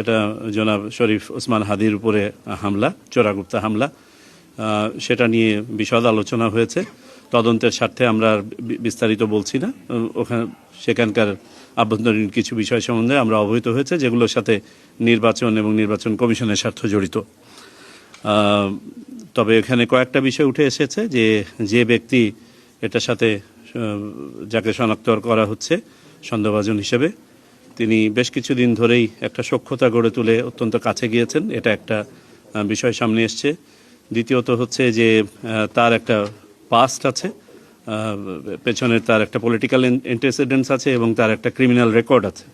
এটা জনাব শরীফ ওসমান হাদির উপরে হামলা, চোরাগুপ্তা হামলা সেটা নিয়ে বিশদ আলোচনা হয়েছে। তদন্তের স্বার্থে আমরা বিস্তারিত বলছি না। ওখানে সেখানকার আভ্যন্তরীণ কিছু বিষয় সম্বন্ধে আমরা অবহিত হয়েছে, যেগুলোর সাথে নির্বাচন এবং নির্বাচন কমিশনের স্বার্থ জড়িত। তবে এখানে কয়েকটা বিষয় উঠে এসেছে যে যে ব্যক্তি এটার সাথে যাকে শনাক্ত করা হচ্ছে সন্দেহভাজন হিসেবে তিনি বেশ কিছুদিন ধরেই একটা সক্ষতা গড়ে তুলে অত্যন্ত কাছে গিয়েছেন। এটা একটা বিষয় সামনে এসছে। দ্বিতীয়ত হচ্ছে যে তার একটা পাস্ট আছে পেছনের তার একটা পলিটিক্যাল ইন্টারসিডেন্টস আছে এবং তার একটা ক্রিমিনাল রেকর্ড আছে।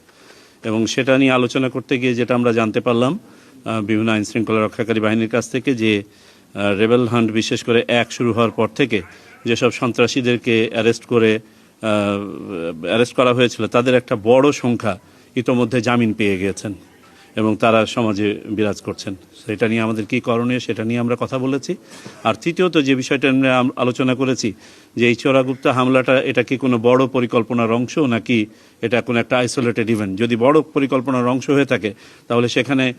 এবং সেটা নিয়ে আলোচনা করতে গিয়ে যেটা আমরা জানতে পারলাম বিভিন্ন আইন শৃঙ্খলা রক্ষাকারী বাহিনীর কাছ থেকে যে রেবেল হান্ট বিশেষ করে এক শুরু হওয়ার পর থেকে যেসব সন্ত্রাসীদেরকে অ্যারেস্ট করে অ্যারেস্ট করা হয়েছিল, তাদের একটা বড় সংখ্যা ইতোমধ্যে জামিন পেয়ে গিয়েছেন এবং তারা সমাজে বিরাজ করছেন। সেটা নিয়ে আমাদের কি করণীয় সেটা নিয়ে আমরা কথা বলেছি। আর তৃতীয়ত যে বিষয়টা আমরা আম- আলোচনা করেছি, যে এই চোরাগুপ্তা হামলাটা এটা কি কোনো বড় পরিকল্পনার অংশ নাকি এটা কোনো একটা আইসোলেটেড ইভেন্ট যদি বড় পরিকল্পনার অংশ হয়ে থাকে, তাহলে সেখানে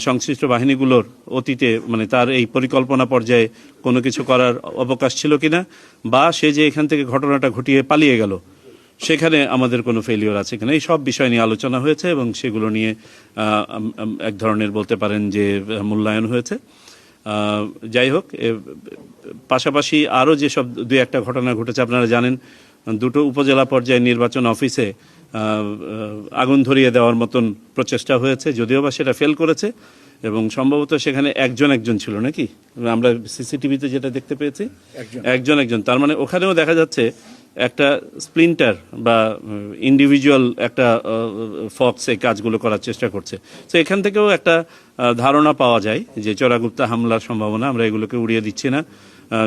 সংশ্লিষ্ট বাহিনীগুলোর অতীতে মানে তার এই পরিকল্পনা পর্যায়ে কোনো কিছু করার অবকাশ ছিল কিনা? বা সে যে এখান থেকে ঘটনাটা ঘটিয়ে পালিয়ে গেল সেখানে আমাদের কোনো ফেলিওর আছে কিনা এই সব বিষয় নিয়ে আলোচনা হয়েছে এবং সেগুলো নিয়ে এক ধরনের বলতে পারেন যে মূল্যায়ন হয়েছে। যাই হোক পাশাপাশি আরও যেসব দু একটা ঘটনা ঘটেছে আপনারা জানেন দুটো উপজেলা পর্যায়ে নির্বাচন অফিসে আগুন ধরিয়ে দেওয়ার মতন প্রচেষ্টা হয়েছে যদিও বা সেটা ফেল করেছে এবং সম্ভবত সেখানে একজন একজন ছিল নাকি? আমরা সিসিটিভিতে যেটা দেখতে পেয়েছি একজন একজন। তার মানে ওখানেও দেখা যাচ্ছে একটা স্প্লিন্টার বা ইন্ডিভিজুয়াল একটা ফক্স এই কাজগুলো করার চেষ্টা করছে। তো এখান থেকেও একটা ধারণা পাওয়া যায় যে চোরাগুপ্তা হামলার সম্ভাবনা, আমরা এগুলোকে উড়িয়ে দিচ্ছি না।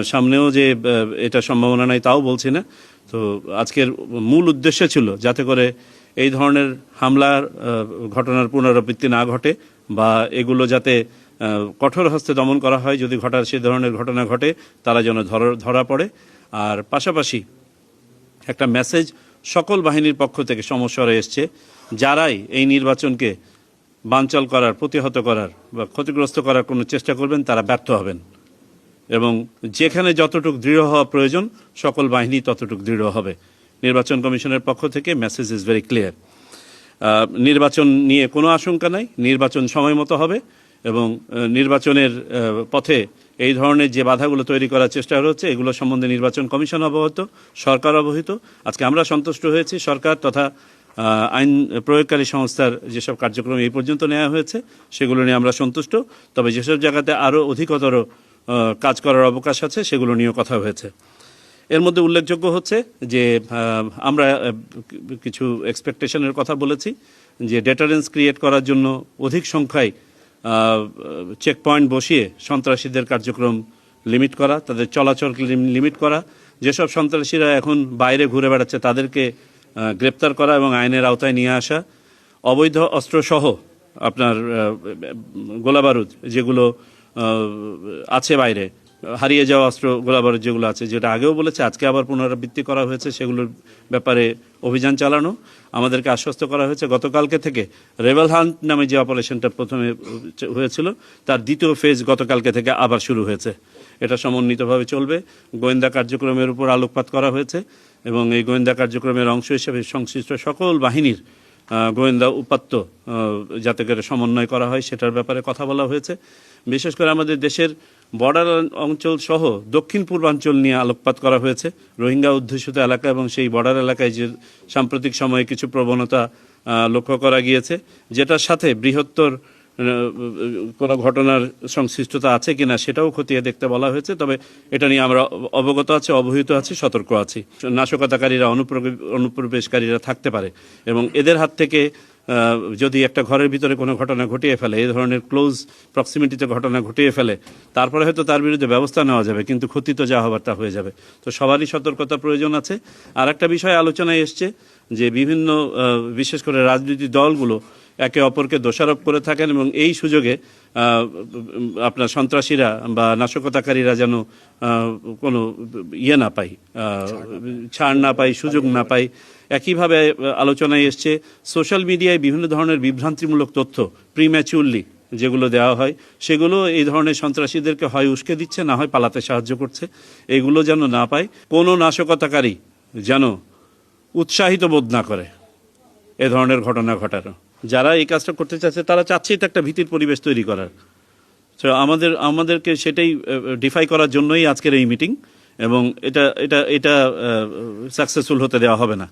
সামনেও যে এটা সম্ভাবনা নাই তাও বলছি না। তো, আজকের মূল উদ্দেশ্য ছিল যাতে করে এই ধরনের হামলার ঘটনার পুনরাবৃত্তি না ঘটে বা এগুলো যাতে কঠোর হস্তে দমন করা হয়। যদি ঘটার, সে ধরনের ঘটনা ঘটে, তারা যেন ধরা পড়ে। আর পাশাপাশি একটা মেসেজ সকল বাহিনীর পক্ষ থেকে সমস্যরে এসছে, যারাই এই নির্বাচনকে বানচাল করার, প্রতিহত করার বা ক্ষতিগ্রস্ত করার কোনো চেষ্টা করবেন, তারা ব্যর্থ হবেন। এবং যেখানে যতটুকু দৃঢ় হওয়া প্রয়োজন, সকল বাহিনী ততটুকু দৃঢ় হবে। নির্বাচন কমিশনের পক্ষ থেকে মেসেজ ইজ ভেরি ক্লিয়ার নির্বাচন নিয়ে কোনো আশঙ্কা নাই, নির্বাচন সময় মতো হবে। এবং নির্বাচনের পথে এই ধরনের যে বাধাগুলো তৈরি করার চেষ্টা হচ্ছে এগুলো সম্বন্ধে নির্বাচন কমিশন অবগত সরকার অবহিত। আজকে আমরা সন্তুষ্ট হয়েছি, সরকার তথা আইন প্রয়োগকারী সংস্থার যেসব কার্যক্রম এই পর্যন্ত নেওয়া হয়েছে, সেগুলো নিয়ে আমরা সন্তুষ্ট। তবে যেসব জায়গাতে আরও অধিকতর কাজ করার অবকাশ আছে, সেগুলো নিয়েও কথা হয়েছে। এর মধ্যে উল্লেখযোগ্য হচ্ছে যে আমরা কিছু এক্সপেকটেশনের কথা বলেছি যে ডেটারেন্স ক্রিয়েট করার জন্য অধিক সংখ্যায় চেক পয়েন্ট বসিয়ে সন্ত্রাসীদের কার্যক্রম লিমিট করা, তাদের চলাচল লিমিট করা। যেসব সন্ত্রাসীরা এখন বাইরে ঘুরে বেড়াচ্ছে, তাদেরকে গ্রেপ্তার করা এবং আইনের আওতায় নিয়ে আসা। অবৈধ অস্ত্রসহ আপনার গোলাবারুদ যেগুলো আছে বাইরে হারিয়ে যাওয়া অস্ত্র গোলাবারুদ যেগুলো আছে, যেটা আগেও বলেছে, আজকে আবার পুনরাবৃত্তি করা হয়েছে, সেগুলোর ব্যাপারে অভিযান চালানো। আমাদেরকে আশ্বস্ত করা হয়েছে, গতকালকে থেকে রেবেল হান্ট নামে যে অপারেশনটা প্রথমে হয়েছিল, তার দ্বিতীয় ফেজ গতকালকে থেকে আবার শুরু হয়েছে। এটা সমন্বিতভাবে চলবে। গোয়েন্দা কার্যক্রমের উপর আলোকপাত করা হয়েছে এবং এই গোয়েন্দা কার্যক্রমের অংশ হিসেবে সংশ্লিষ্ট সকল বাহিনীর গোয়েন্দা উপাত্ত যাতে করে সমন্বয় করা হয়, সেটার ব্যাপারে কথা বলা হয়েছে। বিশেষ করে আমাদের দেশের বর্ডার অঞ্চল সহ দক্ষিণ পূর্বাঞ্চল নিয়ে আলোকপাত করা হয়েছে। রোহিঙ্গা অধ্যুষিত এলাকা এবং সেই বর্ডার এলাকায় যে সাম্প্রতিক সময়ে কিছু প্রবণতা লক্ষ্য করা গিয়েছে, যেটার সাথে বৃহত্তর কোনো ঘটনার সংশ্লিষ্টতা আছে কিনা সেটাও খতিয়ে দেখতে বলা হয়েছে। তবে এটা নিয়ে আমরা অবগত আছি, অবহিত আছি, সতর্ক আছি। নাশকতাকারীরা অনুপ্রবে- অনুপ্রবেশকারীরা থাকতে পারে এবং এদের হাত থেকে যদি একটা ঘরের ভিতরে কোনো ঘটনা ঘটিয়ে ফেলে, এই ধরনের ক্লোজ প্রক্সিমিটিতে ঘটনা ঘটিয়ে ফেলে, তারপরে হয়তো তার বিরুদ্ধে ব্যবস্থা নেওয়া যাবে, কিন্তু ক্ষতি তো যা হবার তা হয়ে যাবে। তো সবারই সতর্কতা প্রয়োজন আছে। আর একটা বিষয় আলোচনায় এসছে যে বিভিন্ন বিশেষ করে রাজনৈতিক দলগুলো একে অপরকে দোষারোপ করে থাকেন এবং এই সুযোগে আপনার সন্ত্রাসীরা বা নাশকতাকারীরা যেন কোনো ইয়ে না আহ, ছাড় না পায় সুযোগ না পায়। একইভাবে আলোচনায় এসছে সোশ্যাল মিডিয়ায় বিভিন্ন ধরনের বিভ্রান্তিমূলক তথ্য প্রিম্যাচুরলি যেগুলো দেওয়া হয় সেগুলো এই ধরনের সন্ত্রাসীদেরকে হয় উস্কে দিচ্ছে না হয় পালাতে সাহায্য করছে। এগুলো যেন না পায় কোনো নাশকতাকারী যেন উৎসাহিত বোধ না করে এ ধরনের ঘটনা ঘটানো। যারা এই কাজটা করতে চাচ্ছে তারা চাচ্ছেই তো একটা ভীতির পরিবেশ তৈরি করার। তো আমাদের, আমাদেরকে সেটাই ডিফাই করার জন্যই আজকের এই মিটিং এবং এটা এটা এটা সাকসেসফুল হতে দেওয়া হবে না।